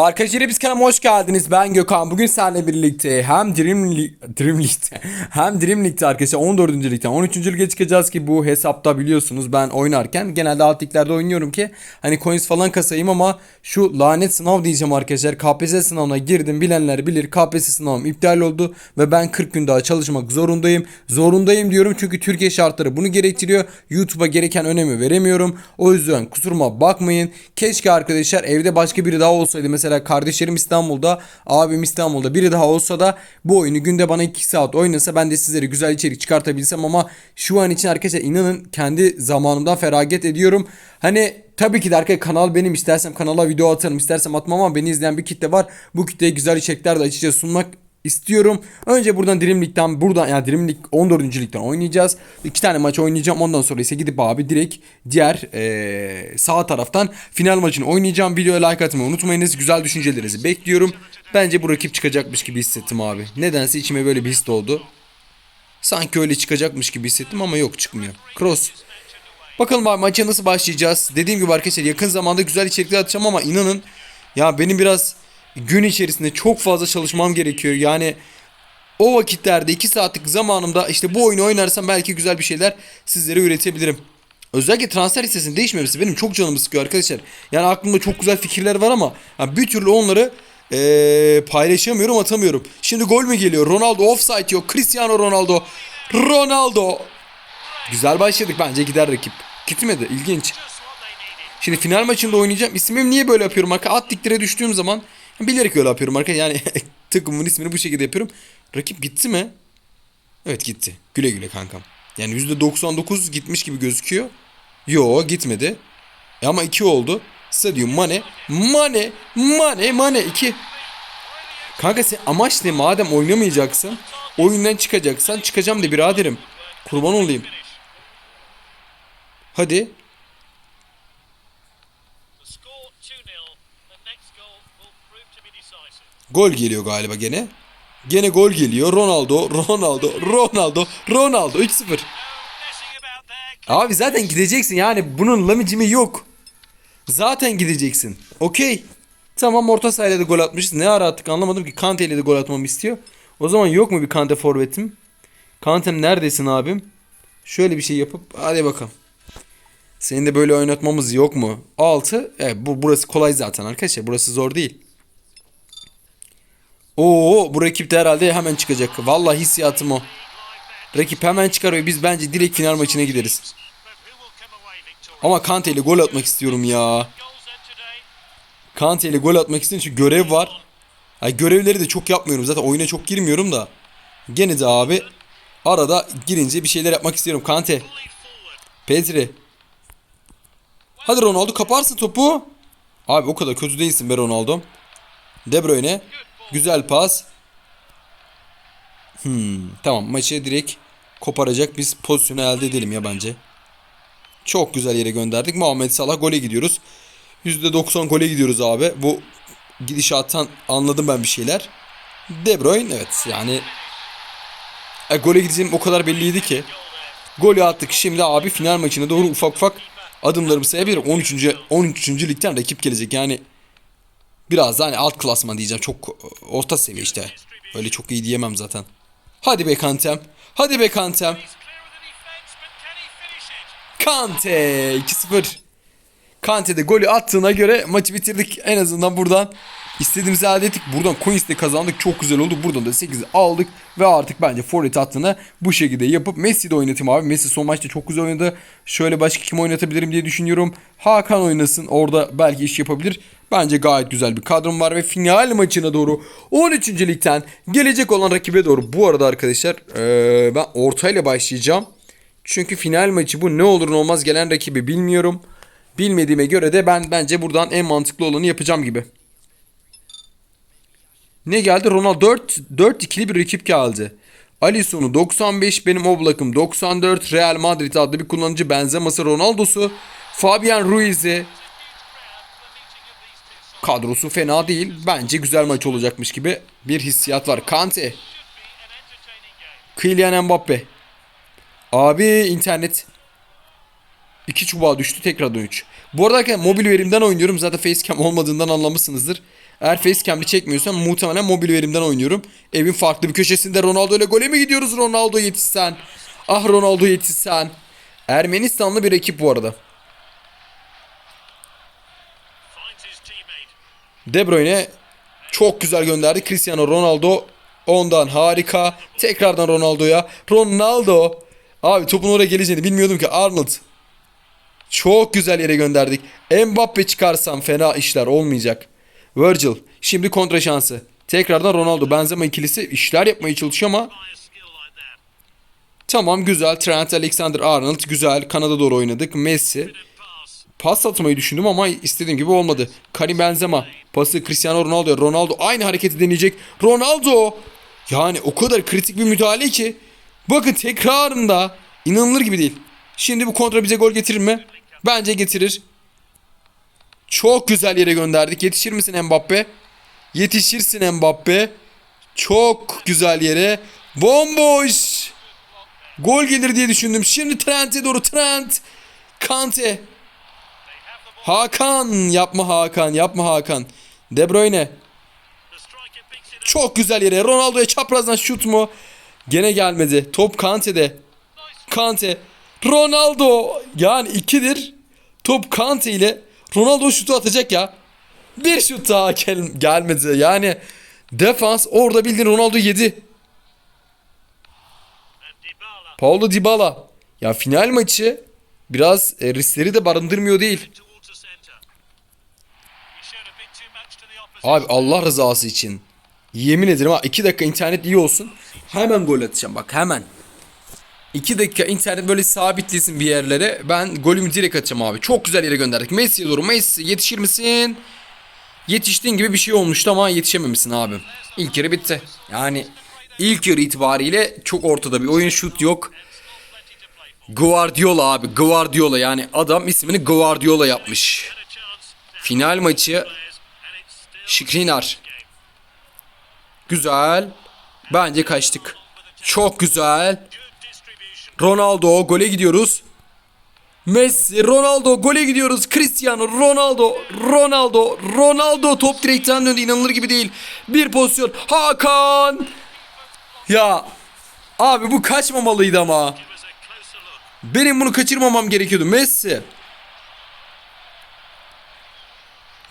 Arkadaşlar biz kanalıma hoş geldiniz. Ben Gökhan. Bugün seninle birlikte hem Dream, League- Dream League'de hem Dream League'de arkadaşlar 14. ligden 13. lige çıkacağız ki bu hesapta biliyorsunuz ben oynarken genelde alt liglerde oynuyorum ki hani coins falan kasayım ama şu lanet sınav diyeceğim arkadaşlar. KPSS sınavına girdim bilenler bilir. KPSS sınavım iptal oldu ve ben 40 gün daha çalışmak zorundayım. Zorundayım diyorum çünkü Türkiye şartları bunu gerektiriyor. YouTube'a gereken önemi veremiyorum. O yüzden kusuruma bakmayın. Keşke arkadaşlar evde başka biri daha olsaydı. Mesela kardeşlerim İstanbul'da, abim İstanbul'da biri daha olsa da bu oyunu günde bana 2 saat oynasa ben de sizlere güzel içerik çıkartabilsem ama şu an için arkadaşlar inanın kendi zamanımdan feragat ediyorum. Hani tabii ki de arkadaşlar kanal benim istersem kanala video atarım istersem atmam ama beni izleyen bir kitle var. Bu kitleye güzel içerikler de açıkçası sunmak istiyorum. Önce buradan Dream League'den buradan yani Dream League 14. ligden oynayacağız. İki tane maç oynayacağım. Ondan sonra ise gidip abi direkt diğer eee, sağ taraftan final maçını oynayacağım. Videoya like atmayı unutmayınız. Güzel düşüncelerinizi bekliyorum. Bence bu rakip çıkacakmış gibi hissettim abi. Nedense içime böyle bir his doğdu. Sanki öyle çıkacakmış gibi hissettim ama yok çıkmıyor. Cross. Bakalım abi maça nasıl başlayacağız. Dediğim gibi arkadaşlar yakın zamanda güzel içerikler atacağım ama inanın ya benim biraz gün içerisinde çok fazla çalışmam gerekiyor. Yani o vakitlerde 2 saatlik zamanımda işte bu oyunu oynarsam belki güzel bir şeyler sizlere üretebilirim. Özellikle transfer listesinin değişmemesi benim çok canımı sıkıyor arkadaşlar. Yani aklımda çok güzel fikirler var ama yani bir türlü onları eee, paylaşamıyorum atamıyorum. Şimdi gol mü geliyor? Ronaldo offside yok. Cristiano Ronaldo. Ronaldo. Güzel başladık bence gider rakip. Gitmedi ilginç. Şimdi final maçında oynayacağım. İsmim niye böyle yapıyorum? At diklere düştüğüm zaman bilerek öyle yapıyorum arka. Yani takımın ismini bu şekilde yapıyorum. Rakip gitti mi? Evet gitti. Güle güle kankam. Yani %99 gitmiş gibi gözüküyor. Yo gitmedi. E ama 2 oldu. Sadio Mane. Mane. Mane. Mane 2. Kanka sen amaç ne? Madem oynamayacaksın. Oyundan çıkacaksan çıkacağım de biraderim. Kurban olayım. Hadi. Gol geliyor galiba gene. Gene gol geliyor. Ronaldo, Ronaldo, Ronaldo, Ronaldo 3-0. Messing about there. Abi zaten gideceksin yani bunun lamicimi yok. Zaten gideceksin. Okey. Tamam orta sahayla da gol atmışız. Ne ara attık anlamadım ki Kante ile de gol atmamı istiyor. O zaman yok mu bir Kante forvetim? Kante'm neredesin abim? Şöyle bir şey yapıp hadi bakalım. Senin de böyle oynatmamız yok mu? 6. Evet bu burası kolay zaten arkadaşlar. Burası zor değil. Oo bu rakip de herhalde hemen çıkacak. Vallahi hissiyatım o. Rakip hemen çıkarıyor. Biz bence direkt final maçına gideriz. Ama Kante ile gol atmak istiyorum ya. Kante ile gol atmak istiyorum çünkü görev var. Yani görevleri de çok yapmıyorum. Zaten oyuna çok girmiyorum da. Gene de abi arada girince bir şeyler yapmak istiyorum. Kante. Pedri. Hadi Ronaldo kaparsın topu. Abi o kadar kötü değilsin be Ronaldo. De Bruyne. Güzel pas. Hmm, tamam maçı direkt koparacak biz pozisyonu elde edelim ya bence. Çok güzel yere gönderdik. Muhammed Salah gole gidiyoruz. %90 gole gidiyoruz abi. Bu gidişattan anladım ben bir şeyler. De Bruyne evet yani e, gole gideceğim o kadar belliydi ki. Golü attık. Şimdi abi final maçına doğru ufak ufak adımlarımı sayabilirim. 13. 13. ligden rakip gelecek. Yani biraz daha hani alt klasman diyeceğim. Çok e, orta seviye işte. Öyle çok iyi diyemem zaten. Hadi be Kantem. Hadi be Kantem. Kante 2-0. Kante de golü attığına göre maçı bitirdik. En azından buradan istediğimizi elde ettik. Buradan coins de kazandık. Çok güzel oldu. Buradan da 8'i aldık. Ve artık bence forvet hattını bu şekilde yapıp Messi de oynatayım abi. Messi son maçta çok güzel oynadı. Şöyle başka kim oynatabilirim diye düşünüyorum. Hakan oynasın. Orada belki iş yapabilir. Bence gayet güzel bir kadrom var ve final maçına doğru 13. ligden gelecek olan rakibe doğru. Bu arada arkadaşlar eee, ben ortayla başlayacağım. Çünkü final maçı bu ne olur ne olmaz gelen rakibi bilmiyorum. Bilmediğime göre de ben bence buradan en mantıklı olanı yapacağım gibi. Ne geldi? Ronaldo 4 4 ikili bir rakip geldi. Alisson'u 95, benim Oblak'ım 94, Real Madrid adlı bir kullanıcı Benzema'sı Ronaldo'su, Fabian Ruiz'i kadrosu fena değil. Bence güzel maç olacakmış gibi bir hissiyat var. Kante. Kylian Mbappe. Abi internet. İki çubuğa düştü tekrardan 3. Bu arada mobil verimden oynuyorum. Zaten facecam olmadığından anlamışsınızdır. Eğer facecam'li çekmiyorsam muhtemelen mobil verimden oynuyorum. Evin farklı bir köşesinde Ronaldo ile gole mi gidiyoruz Ronaldo yetişsen. Ah Ronaldo yetişsen. Ermenistanlı bir ekip bu arada. De Bruyne çok güzel gönderdi. Cristiano Ronaldo ondan harika. Tekrardan Ronaldo'ya. Ronaldo. Abi topun oraya geleceğini bilmiyordum ki. Arnold. Çok güzel yere gönderdik. Mbappe çıkarsam fena işler olmayacak. Virgil. Şimdi kontra şansı. Tekrardan Ronaldo. Benzema ikilisi işler yapmaya çalışıyor ama tamam güzel. Trent Alexander-Arnold güzel. Kanada doğru oynadık. Messi. Pas atmayı düşündüm ama istediğim gibi olmadı. Karim Benzema pası Cristiano Ronaldo. Ronaldo aynı hareketi deneyecek. Ronaldo yani o kadar kritik bir müdahale ki. Bakın tekrarında inanılır gibi değil. Şimdi bu kontra bize gol getirir mi? Bence getirir. Çok güzel yere gönderdik. Yetişir misin Mbappe? Yetişirsin Mbappe. Çok güzel yere. Bomboş. Gol gelir diye düşündüm. Şimdi Trent'e doğru Trent. Kante. Hakan yapma Hakan yapma Hakan. De Bruyne çok güzel yere Ronaldo'ya çaprazdan şut mu? Gene gelmedi. Top Kante'de. Kante. Ronaldo yani ikidir. Top Kante ile Ronaldo şutu atacak ya. Bir şut daha gel- gelmedi. Yani defans orada bildiğin Ronaldo yedi. Paulo Dybala. Ya final maçı biraz e, riskleri de barındırmıyor değil. Abi Allah rızası için. Yemin ederim ha 2 dakika internet iyi olsun. Hemen gol atacağım bak hemen. 2 dakika internet böyle sabitlesin bir yerlere. Ben golümü direkt atacağım abi. Çok güzel yere gönderdik. Messi'ye doğru. Messi yetişir misin? Yetiştiğin gibi bir şey olmuştu ama yetişememişsin abi. İlk yarı bitti. Yani ilk yarı itibariyle çok ortada bir oyun şut yok. Guardiola abi. Guardiola yani adam ismini Guardiola yapmış. Final maçı Şikrinar. Güzel. Bence kaçtık. Çok güzel. Ronaldo gole gidiyoruz. Messi, Ronaldo gole gidiyoruz. Cristiano Ronaldo, Ronaldo, Ronaldo top direkten döndü. İnanılır gibi değil. Bir pozisyon. Hakan. Ya abi bu kaçmamalıydı ama. Benim bunu kaçırmamam gerekiyordu. Messi.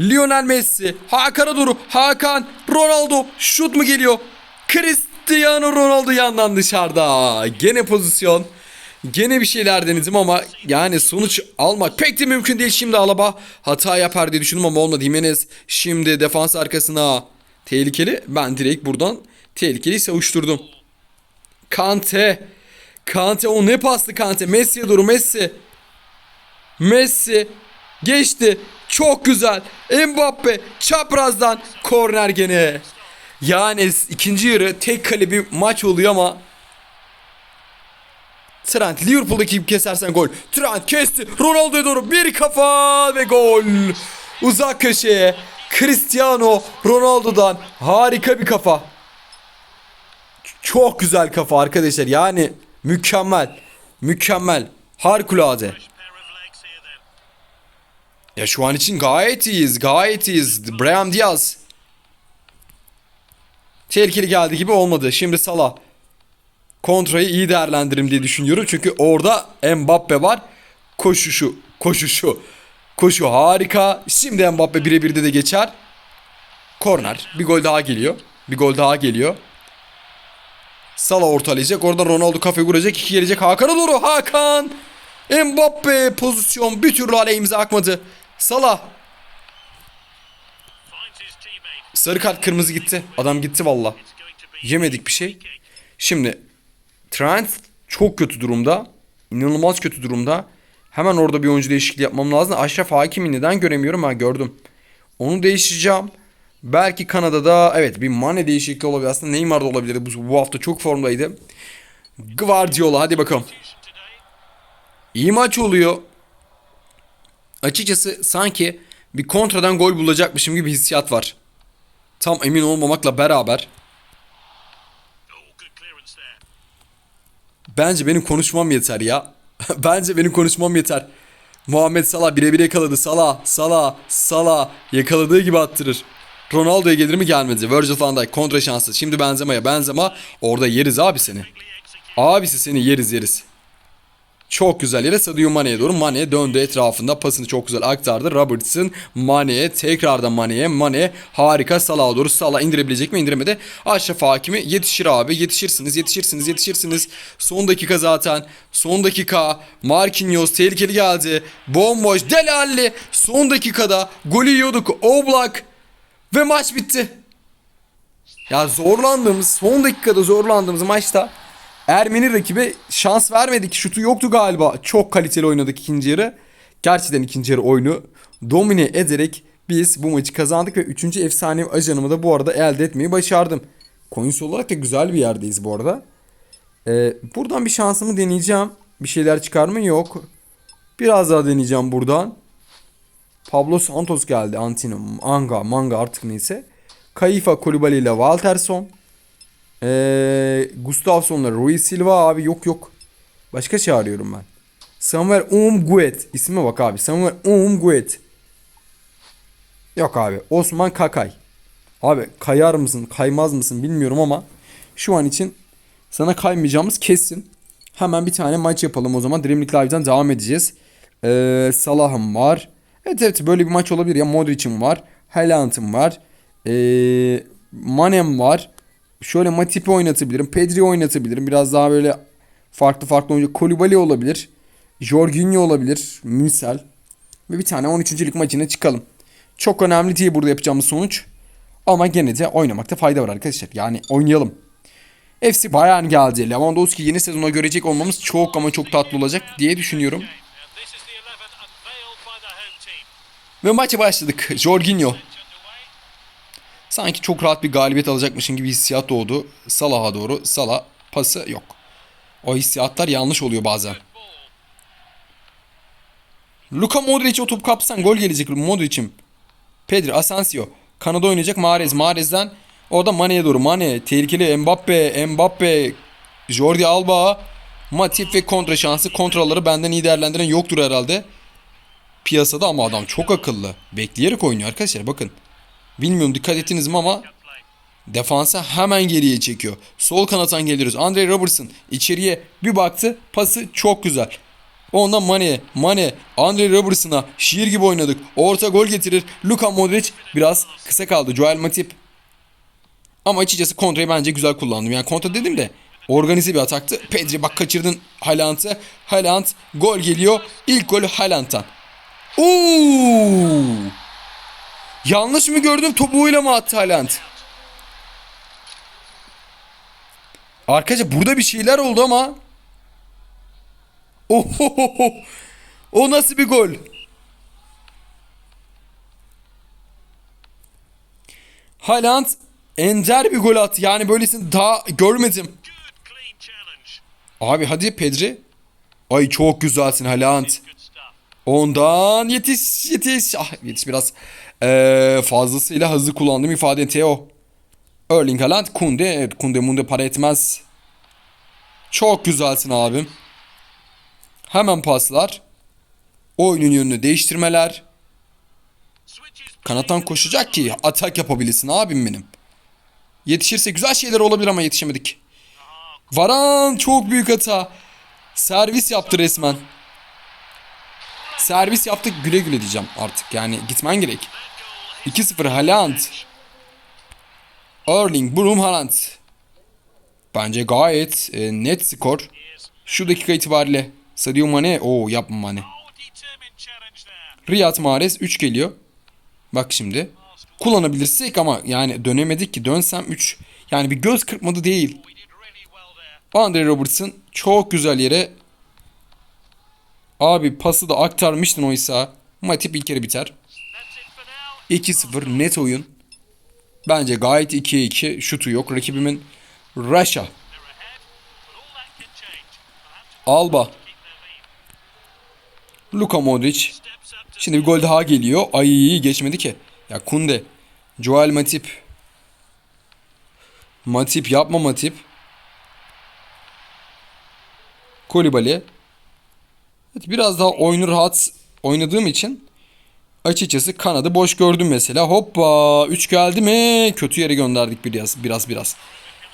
Lionel Messi. Hakan'a doğru. Hakan. Ronaldo. Şut mu geliyor? Cristiano Ronaldo yandan dışarıda. Gene pozisyon. Gene bir şeyler denedim ama yani sonuç almak pek de mümkün değil. Şimdi Alaba hata yapar diye düşündüm ama olmadı. Jimenez şimdi defans arkasına tehlikeli. Ben direkt buradan tehlikeli savuşturdum. Kante. Kante o ne pastı Kante. Messi'ye doğru Messi. Messi geçti. Çok güzel. Mbappe çaprazdan korner gene. Yani ikinci yarı tek kale maç oluyor ama Trent Liverpool'daki kesersen gol. Trent kesti. Ronaldo'ya doğru bir kafa ve gol. Uzak köşeye. Cristiano Ronaldo'dan harika bir kafa. Çok güzel kafa arkadaşlar. Yani mükemmel. Mükemmel. Harikulade. Ya şu an için gayet iyiyiz. Gayet iyiyiz. Brahim Diaz. Tehlikeli geldi gibi olmadı. Şimdi Salah. Kontrayı iyi değerlendirim diye düşünüyorum. Çünkü orada Mbappe var. Koşuşu. Koşuşu. Koşu harika. Şimdi Mbappe birebirde de geçer. Korner. Bir gol daha geliyor. Bir gol daha geliyor. Salah ortalayacak. Oradan Ronaldo kafayı vuracak. İki gelecek. Hakan'a doğru. Hakan. Mbappe pozisyon bir türlü aleyhimize akmadı. Salah. Sarı kart kırmızı gitti. Adam gitti valla. Yemedik bir şey. Şimdi Trent çok kötü durumda. İnanılmaz kötü durumda. Hemen orada bir oyuncu değişikliği yapmam lazım. Aşraf Hakim'i neden göremiyorum ha gördüm. Onu değiştireceğim. Belki Kanada'da evet bir Mane değişikliği olabilir. Aslında Neymar da olabilir. Bu, bu hafta çok formdaydı. Guardiola hadi bakalım. İyi maç oluyor. Açıkçası sanki bir kontradan gol bulacakmışım gibi hissiyat var. Tam emin olmamakla beraber bence benim konuşmam yeter ya. bence benim konuşmam yeter. Muhammed Salah birebir yakaladı. Salah, Salah, Salah yakaladığı gibi attırır. Ronaldo'ya gelir mi gelmedi. Virgil van Dijk kontra şansı. Şimdi Benzema'ya. Benzema orada yeriz abi seni. Abisi seni yeriz yeriz. Çok güzel yere Sadio Mane'ye doğru. Mane döndü etrafında pasını çok güzel aktardı. Robertson Mane'ye tekrardan Mane'ye. Mane harika Salah'a doğru. Salah indirebilecek mi? İndiremedi. Aşraf Hakimi yetişir abi. Yetişirsiniz, yetişirsiniz, yetişirsiniz. Son dakika zaten. Son dakika. Marquinhos tehlikeli geldi. Bomboş. Delalli. Son dakikada golü yiyorduk. Oblak. Ve maç bitti. Ya zorlandığımız, son dakikada zorlandığımız maçta Ermeni rakibe şans vermedik. Şutu yoktu galiba. Çok kaliteli oynadık ikinci yarı. Gerçekten ikinci yarı oyunu domine ederek biz bu maçı kazandık ve 3. efsanevi ajanımı da bu arada elde etmeyi başardım. Coins olarak da güzel bir yerdeyiz bu arada. Ee, buradan bir şansımı deneyeceğim. Bir şeyler çıkar mı? Yok. Biraz daha deneyeceğim buradan. Pablo Santos geldi. Antino, Anga, Manga artık neyse. Kaifa Kolibali ile Walterson. Ee, Gustafsson'la Rui Silva abi yok yok. Başka çağırıyorum ben. Samuel Umguet. İsme bak abi. Samuel Umguet. Yok abi. Osman Kakay. Abi kayar mısın kaymaz mısın bilmiyorum ama şu an için sana kaymayacağımız kesin. Hemen bir tane maç yapalım o zaman. Dream League Live'dan devam edeceğiz. Ee, Salah'ım var. Evet evet böyle bir maç olabilir ya. Modric'im var. Haaland'ım var. Ee, Manem var. Şöyle Matip'i oynatabilirim. Pedri oynatabilirim. Biraz daha böyle farklı farklı oyuncu. Kolibali olabilir. Jorginho olabilir. Münsel. Ve bir tane 13. lig maçına çıkalım. Çok önemli değil burada yapacağımız sonuç. Ama gene de oynamakta fayda var arkadaşlar. Yani oynayalım. FC Bayern geldi. Lewandowski yeni sezona görecek olmamız çok ama çok tatlı olacak diye düşünüyorum. And this is the 11 unveiled by the home team. Ve maça başladık. Jorginho. Sanki çok rahat bir galibiyet alacakmışın gibi hissiyat doğdu. Salah'a doğru. Salah pası yok. O hissiyatlar yanlış oluyor bazen. Luka Modric o top kapsan gol gelecek Modric'im. Pedri, Asensio. Kanada oynayacak Mahrez. Mahrez'den orada Mane'ye doğru. Mane, tehlikeli Mbappe, Mbappe, Jordi Alba, Matip ve kontra şansı. Kontraları benden iyi değerlendiren yoktur herhalde. Piyasada ama adam çok akıllı. Bekleyerek oynuyor arkadaşlar bakın. Bilmiyorum dikkat ettiniz mi ama defansa hemen geriye çekiyor. Sol kanattan geliyoruz. Andre Robertson içeriye bir baktı. Pası çok güzel. Ondan Mane, Mane, Andre Robertson'a şiir gibi oynadık. Orta gol getirir. Luka Modric biraz kısa kaldı. Joel Matip. Ama açıkçası kontrayı bence güzel kullandım. Yani kontra dedim de organize bir ataktı. Pedri bak kaçırdın Haaland'ı. Haaland gol geliyor. İlk golü Haaland'tan. Oo! Yanlış mı gördüm topuğuyla mı attı Haaland? Arkadaşlar burada bir şeyler oldu ama. Ohohoho. O nasıl bir gol? Haaland ender bir gol attı. Yani böylesini daha görmedim. Abi hadi Pedri. Ay çok güzelsin Haaland. Ondan yetiş yetiş. Ah yetiş biraz. Ee, fazlasıyla hızlı kullandığım ifade Theo. Erling Haaland Kunde. Evet Kunde Munde para etmez. Çok güzelsin abim. Hemen paslar. Oyunun yönünü değiştirmeler. Kanattan koşacak ki atak yapabilsin abim benim. Yetişirse güzel şeyler olabilir ama yetişemedik. Varan çok büyük hata. Servis yaptı resmen. Servis yaptık güle güle diyeceğim artık yani gitmen gerek. 2-0 Haaland. Erling Brum Haaland. Bence gayet e, net skor. Şu dakika itibariyle Sadio Mane. Oo yapma Mane. Riyad Mahrez 3 geliyor. Bak şimdi. Kullanabilirsek ama yani dönemedik ki. Dönsem 3. Yani bir göz kırpmadı değil. Andre Robertson çok güzel yere. Abi pası da aktarmıştın oysa. Matip ilk kere biter. 2-0 net oyun. Bence gayet 2'ye 2. Şutu yok. Rakibimin Russia. Alba. Luka Modric. Şimdi bir gol daha geliyor. Ay geçmedi ki. Ya Kunde. Joel Matip. Matip yapma Matip. Kolibali. Biraz daha oyunu rahat oynadığım için açıkçası kanadı boş gördüm mesela. Hoppa 3 geldi mi? Kötü yere gönderdik biraz biraz biraz.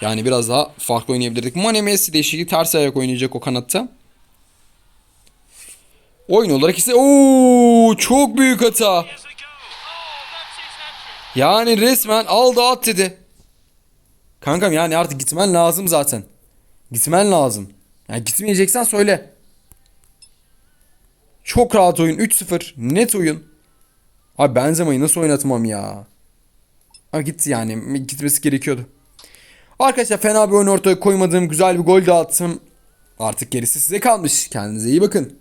Yani biraz daha farklı oynayabilirdik. Mane Messi değişikliği ters ayak oynayacak o kanatta. Oyun olarak ise ooo çok büyük hata. Yani resmen aldı at dedi. Kankam yani artık gitmen lazım zaten. Gitmen lazım. Yani gitmeyeceksen söyle. Çok rahat oyun. 3-0. Net oyun. Abi Benzema'yı nasıl oynatmam ya? Abi gitti yani. Gitmesi gerekiyordu. Arkadaşlar fena bir oyun ortaya koymadığım güzel bir gol de attım. Artık gerisi size kalmış. Kendinize iyi bakın.